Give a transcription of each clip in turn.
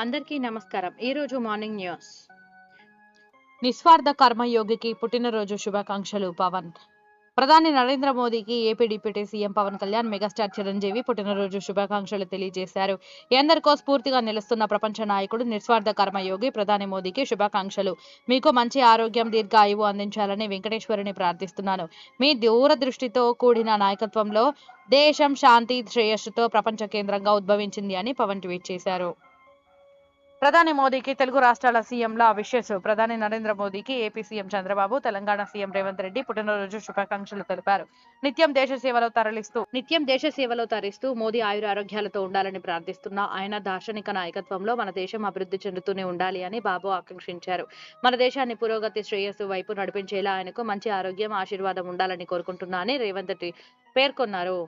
అందరికీ నమస్కారం. ఈరోజు మార్నింగ్ న్యూస్. నిస్వార్థ కర్మయోగికి పుట్టినరోజు శుభాకాంక్షలు పవన్. ప్రధాని నరేంద్ర మోదీకి AP deputy CM Pawan Kalyan megastar Chiranjeevi పుట్టినరోజు శుభాకాంక్షలు తెలియజేశారు. ఎందరికో స్ఫూర్తిగా నిలుస్తున్న ప్రపంచ నాయకుడు నిస్వార్థ కర్మయోగి ప్రధాని మోదీకి శుభాకాంక్షలు. మీకు మంచి ఆరోగ్యం దీర్ఘాయువు అందించాలని వెంకటేశ్వరుని ప్రార్థిస్తున్నాను. మీ దూరదృష్టితో కూడిన నాయకత్వంలో దేశం శాంతి శ్రేయస్సుతో ప్రపంచ కేంద్రంగా ఉద్భవించింది అని పవన్ ట్వీట్ చేశారు. ప్రధాని మోదీకి తెలుగు రాష్ట్రాల సీఎంల విషెస్. ప్రధాని నరేంద్ర మోదీకి AP CM Chandrababu Telangana CM Revanth Reddy పుట్టినరోజు శుభాకాంక్షలు తెలిపారు. నిత్యం దేశ సేవలో తరలిస్తూ నిత్యం దేశ సేవలో తరిస్తూ మోదీ ఆయుర ఆరోగ్యాలతో ఉండాలని ప్రార్థిస్తున్న ఆయన దార్శనిక నాయకత్వంలో మన దేశం అభివృద్ధి చెందుతూనే ఉండాలి అని బాబు ఆకాంక్షించారు. మన దేశాన్ని పురోగతి శ్రేయస్సు వైపు నడిపించేలా ఆయనకు మంచి ఆరోగ్యం ఆశీర్వాదం ఉండాలని కోరుకుంటున్నా అని రేవంత్ రెడ్డి పేర్కొన్నారు.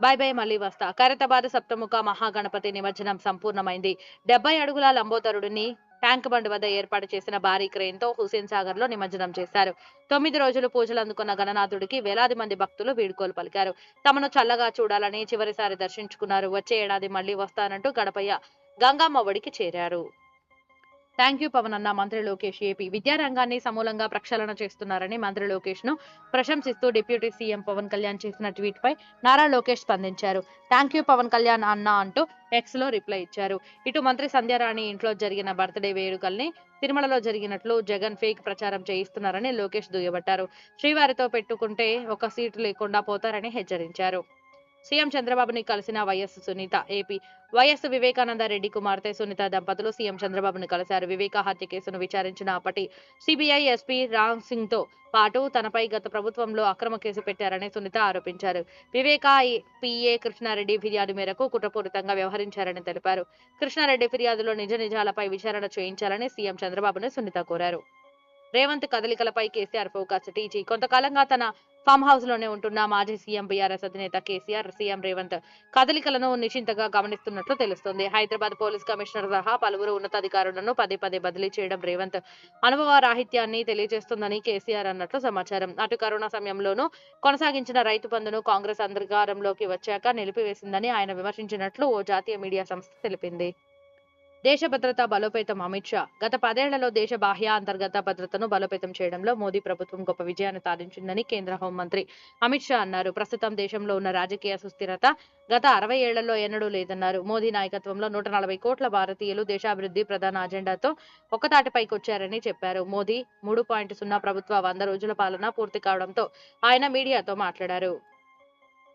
బై బై మళ్ళీ వస్తా. ఖైరతాబాద్ సప్తముఖ మహాగణపతి నిమజ్జనం సంపూర్ణమైంది. డెబ్బై అడుగుల లంబోదరుడిని ట్యాంక్ బండ్ వద్ద ఏర్పాటు చేసిన భారీ క్రెయిన్తో హుసేన్ సాగర్లో నిమజ్జనం చేశారు. తొమ్మిది రోజులు పూజలు అందుకున్న గణనాథుడికి వేలాది మంది భక్తులు వీడ్కోలు పలికారు. తమను చల్లగా చూడాలని చివరిసారి దర్శించుకున్నారు. వచ్చే ఏడాది మళ్ళీ వస్తానంటూ గడపయ్య గంగమ్మ ఒడికి చేరారు. థ్యాంక్ యూ పవన్ అన్న మంత్రి లోకేష్ ఏపీ. విద్యారంగాన్ని సమూలంగా ప్రక్షాళన చేస్తున్నారని మంత్రి లోకేష్ను ప్రశంసిస్తూ డిప్యూటీ సీఎం పవన్ కళ్యాణ్ చేసిన ట్వీట్ పై నారా లోకేష్ స్పందించారు. థ్యాంక్ యూ పవన్ కళ్యాణ్ అన్న అంటూ ఎక్స్లో రిప్లై ఇచ్చారు. ఇటు మంత్రి సంధ్యారాణి ఇంట్లో జరిగిన బర్త్డే వేడుకల్ని తిరుమలలో జరిగినట్లు జగన్ ఫేక్ ప్రచారం చేయిస్తున్నారని లోకేష్ దుయ్యబట్టారు. శ్రీవారితో పెట్టుకుంటే ఒక సీటు లేకుండా పోతారని హెచ్చరించారు. సీఎం చంద్రబాబుని కలిసిన YS Sunitha AP YS Vivekananda Reddy కుమార్తె సునీత దంపతులు సీఎం చంద్రబాబును కలిశారు. వివేక హత్య కేసును విచారించిన అప్పటి సిబిఐ ఎస్పీ రామ్ సింగ్తో పాటు తనపై గత ప్రభుత్వంలో అక్రమ కేసు పెట్టారని సునీత ఆరోపించారు. వివేక పిఏ కృష్ణారెడ్డి ఫిర్యాదు మేరకు కుట్రపూరితంగా వ్యవహరించారని తెలిపారు. కృష్ణారెడ్డి ఫిర్యాదులో నిజ నిజాలపై విచారణ చేయించాలని సీఎం చంద్రబాబును సునీత కోరారు. రేవంత్ కదలికలపై కేసీఆర్ ఫోకస్. టీజీ కొంతకాలంగా తన ఫామ్ హౌస్లోనే ఉంటున్న మాజీ సీఎం బీఆర్ఎస్ అధినేత కేసీఆర్ సీఎం రేవంత్ కదలికలను నిశ్చింతగా గమనిస్తున్నట్లు తెలుస్తోంది. హైదరాబాద్ పోలీస్ కమిషనర్ సహా పలువురు ఉన్నతాధికారులను పదే పదే బదిలీ చేయడం రేవంత్ అనుభవ రాహిత్యాన్ని తెలియజేస్తుందని కేసీఆర్ అన్నట్లు సమాచారం. అటు కరోనా సమయంలోనూ కొనసాగించిన రైతు బంధును కాంగ్రెస్ అధికారంలోకి వచ్చాక నిలిపివేసిందని ఆయన విమర్శించినట్లు ఓ జాతీయ మీడియా సంస్థ తెలిపింది. దేశ భద్రత బలోపేతం అమిత్ షా. గత పదేళ్ళలో దేశ బాహ్య అంతర్గత భద్రతను బలోపేతం చేయడంలో మోదీ ప్రభుత్వం గొప్ప విజయాన్ని సాధించిందని కేంద్ర హోంమంత్రి అమిత్ షా అన్నారు. ప్రస్తుతం దేశంలో ఉన్న రాజకీయ సుస్థిరత గత అరవై ఏళ్ళలో ఎన్నడూ లేదన్నారు. మోదీ నాయకత్వంలో నూట నలభై కోట్ల భారతీయులు దేశాభివృద్ధి ప్రధాన అజెండాతో ఒక్కతాటిపైకి వచ్చారని చెప్పారు. మోదీ మూడు పాయింట్ సున్నా ప్రభుత్వ వంద రోజుల పాలన పూర్తి కావడంతో ఆయన మీడియాతో మాట్లాడారు.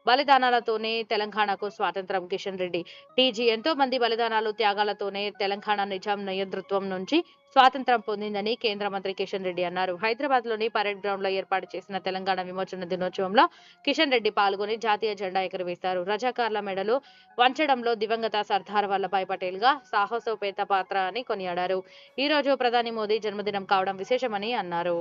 బలిదానాలతోనే తెలంగాణకు స్వాతంత్రం. కిషన్ రెడ్డి టీజీ ఎంతో మంది బలిదానాలు త్యాగాలతోనే తెలంగాణ నిజాం నియంతృత్వం నుంచి స్వాతంత్రం పొందిందని కేంద్ర మంత్రి కిషన్ రెడ్డి అన్నారు. హైదరాబాద్లోని పరేడ్ గ్రౌండ్లో ఏర్పాటు చేసిన తెలంగాణ విమోచన దినోత్సవంలో కిషన్ రెడ్డి పాల్గొని జాతీయ జెండా ఎగురవేశారు. రజాకార్ల మెడలు వంచడంలో దివంగత సర్దార్ వల్లభాయ్ పటేల్గా సాహసోపేత పాత్ర అని కొనియాడారు. ఈ రోజు ప్రధాని మోదీ జన్మదినం కావడం విశేషమని అన్నారు.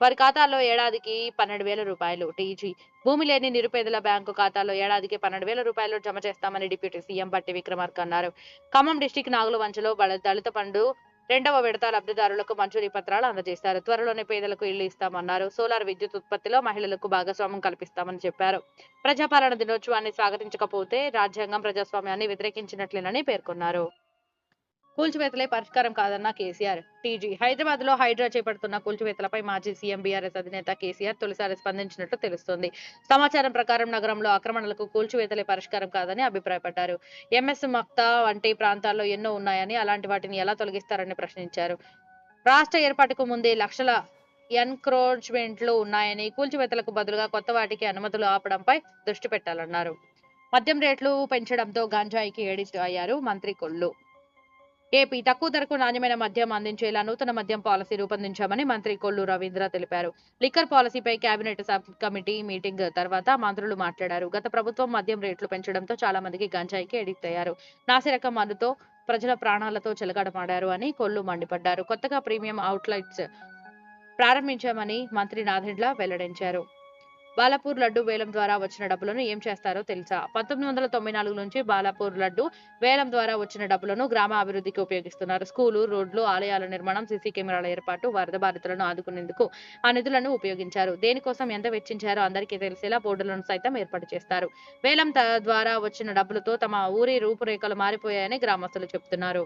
వారి ఖాతాల్లో ఏడాదికి పన్నెండు వేల రూపాయలు టీజీ. భూమి లేని నిరుపేదల బ్యాంకు ఖాతాలో ఏడాదికి పన్నెండు వేల రూపాయలు జమ చేస్తామని డిప్యూటీ సీఎం బట్టి విక్రమార్క అన్నారు. ఖమ్మం డిస్టిక్ నాగులవంచలో దళిత పండు రెండవ విడత లబ్ధిదారులకు మంజూరీ పత్రాలు అందజేశారు. త్వరలోనే పేదలకు ఇళ్ళు ఇస్తామన్నారు. సోలార్ విద్యుత్ ఉత్పత్తిలో మహిళలకు భాగస్వామ్యం కల్పిస్తామని చెప్పారు. ప్రజాపాలన దినోత్సవాన్ని స్వాగతించకపోతే రాజ్యాంగం ప్రజాస్వామ్యాన్ని వ్యతిరేకించినట్లేనని పేర్కొన్నారు. కూల్చివేతలే పరిష్కారం కాదన్న కేసీఆర్. టీజీ హైదరాబాద్లో హైడ్రా చేపడుతున్న కూల్చివేతలపై మాజీ సీఎం బీఆర్ఎస్ అధినేత కేసీఆర్ తొలిసారి స్పందించినట్లు తెలుస్తోంది. సమాచారం ప్రకారం నగరంలో ఆక్రమణలకు కూల్చివేతలే పరిష్కారం కాదని అభిప్రాయపడ్డారు. ఎంఎస్ మక్తా వంటి ప్రాంతాల్లో ఎన్నో ఉన్నాయని అలాంటి వాటిని ఎలా తొలగిస్తారని ప్రశ్నించారు. రాష్ట్ర ఏర్పాటుకు ముందే లక్షల ఎన్క్రోచ్మెంట్లు ఉన్నాయని కూల్చివేతలకు బదులుగా కొత్త వాటికి అనుమతులు ఆపడంపై దృష్టి పెట్టాలన్నారు. మద్యం రేట్లు పెంచడంతో గంజాయికి ఏడిట్ అయ్యారు మంత్రి కొల్లు. ఏపీ తక్కువ ధరకు నాణ్యమైన మద్యం అందించేలా నూతన మద్యం పాలసీ రూపొందించామని మంత్రి కొల్లు రవీంద్ర తెలిపారు. లిక్కర్ పాలసీపై కేబినెట్ సబ్ కమిటీ మీటింగ్ తర్వాత మంత్రులు మాట్లాడారు. గత ప్రభుత్వం మద్యం రేట్లు పెంచడంతో చాలా మందికి గంజాయికి ఎడిక్ట్ అయ్యారు. నాసిరకం మందుతో ప్రజల ప్రాణాలతో చెలగాటమాడారు అని కొల్లు మండిపడ్డారు. కొత్తగా ప్రీమియం అవుట్లెట్స్ ప్రారంభించామని మంత్రి నాదెండ్ల వెల్లడించారు. బాలాపూర్ లడ్డు వేలం ద్వారా వచ్చిన డబ్బులను ఏం చేస్తారో తెలుసా? పంతొమ్మిది వందల తొంభై నాలుగు నుంచి బాలాపూర్ లడ్డు వేలం ద్వారా వచ్చిన డబ్బులను గ్రామ అభివృద్ధికి ఉపయోగిస్తున్నారు. స్కూలు రోడ్లు ఆలయాల నిర్మాణం సీసీ కెమెరాల ఏర్పాటు వరద బాధితులను ఆదుకునేందుకు ఆ నిధులను ఉపయోగించారు. దేనికోసం ఎంత వెచ్చించారో అందరికీ తెలిసేలా బోర్డులను సైతం ఏర్పాటు చేస్తారు. వేలం ద్వారా వచ్చిన డబ్బులతో తమ ఊరి రూపురేఖలు మారిపోయాయని గ్రామస్తులు చెబుతున్నారు.